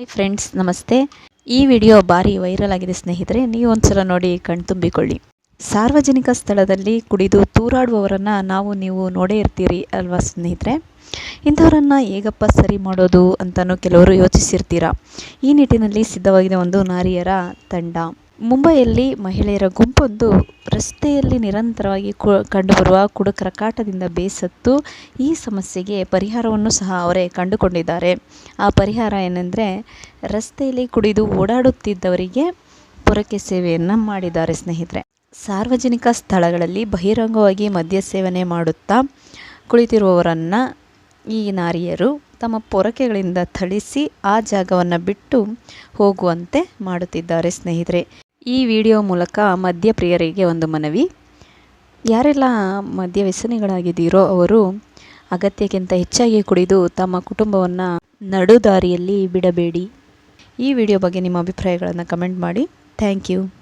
Hi friends ನಮಸ್ತೆ. ಈ video ಭಾರಿ ವೈರಲ್ ಆಗಿದೆ ಸ್ನೇಹಿತರೆ. ನೀವು ಒಂದ್ಸಲ ನೋಡಿ ಕಣ್ತುಂಬಿಕೊಳ್ಳಿ ಸಾರ್ವಜನಿಕ ಸ್ಥಳದಲ್ಲಿ ಕುಡಿದು ತೂರಾಡುವವರನ್ನ ನಾವು ನೀವು ನೋಡೇ ಇರ್ತೀರಿ ಅಲ್ವಾ ಸ್ನೇಹಿತರೆ? ಇಂಥವರನ್ನು ಹೇಗಪ್ಪ ಸರಿ ಮಾಡೋದು ಅಂತಲೂ ಕೆಲವರು ಯೋಚಿಸಿರ್ತೀರಾ? ಈ ನಿಟ್ಟಿನಲ್ಲಿ ಸಿದ್ಧವಾಗಿದೆ ಒಂದು ನಾರಿಯರ ತಂಡ. ಮುಂಬೈಯಲ್ಲಿ ಮಹಿಳೆಯರ ಗುಂಪೊಂದು ರಸ್ತೆಯಲ್ಲಿ ನಿರಂತರವಾಗಿ ಕು, ಕಂಡುಬರುವ ಕುಡುಕರ ಕಾಟದಿಂದ ಬೇಸತ್ತು ಈ ಸಮಸ್ಯೆಗೆ ಪರಿಹಾರವನ್ನು ಸಹ ಅವರೇ ಕಂಡುಕೊಂಡಿದ್ದಾರೆ. ಆ ಪರಿಹಾರ ಏನೆಂದರೆ, ರಸ್ತೆಯಲ್ಲಿ ಕುಡಿದು ಓಡಾಡುತ್ತಿದ್ದವರಿಗೆ ಪೊರಕೆ ಸೇವೆಯನ್ನು ಮಾಡಿದ್ದಾರೆ ಸ್ನೇಹಿತರೆ. ಸಾರ್ವಜನಿಕ ಸ್ಥಳಗಳಲ್ಲಿ ಬಹಿರಂಗವಾಗಿ ಮದ್ಯ ಸೇವನೆ ಮಾಡುತ್ತಾ ಕುಳಿತಿರುವವರನ್ನು ಈ ನಾರಿಯರು ತಮ್ಮ ಪೊರಕೆಗಳಿಂದ ಥಳಿಸಿ ಆ ಜಾಗವನ್ನು ಬಿಟ್ಟು ಹೋಗುವಂತೆ ಮಾಡುತ್ತಿದ್ದಾರೆ ಸ್ನೇಹಿತರೆ. ಈ ವಿಡಿಯೋ ಮೂಲಕ ಮದ್ಯಪ್ರಿಯರಿಗೆ ಒಂದು ಮನವಿ. ಯಾರೆಲ್ಲ ಮದ್ಯ ವ್ಯಸನಿಗಳಾಗಿದ್ದೀರೋ ಅವರು ಅಗತ್ಯಕ್ಕಿಂತ ಹೆಚ್ಚಾಗಿ ಕುಡಿದು ತಮ್ಮ ಕುಟುಂಬವನ್ನು ನಡುದಾರಿಯಲ್ಲಿ ಬಿಡಬೇಡಿ. ಈ ವಿಡಿಯೋ ಬಗ್ಗೆ ನಿಮ್ಮ ಅಭಿಪ್ರಾಯಗಳನ್ನು ಕಮೆಂಟ್ ಮಾಡಿ. Thank you.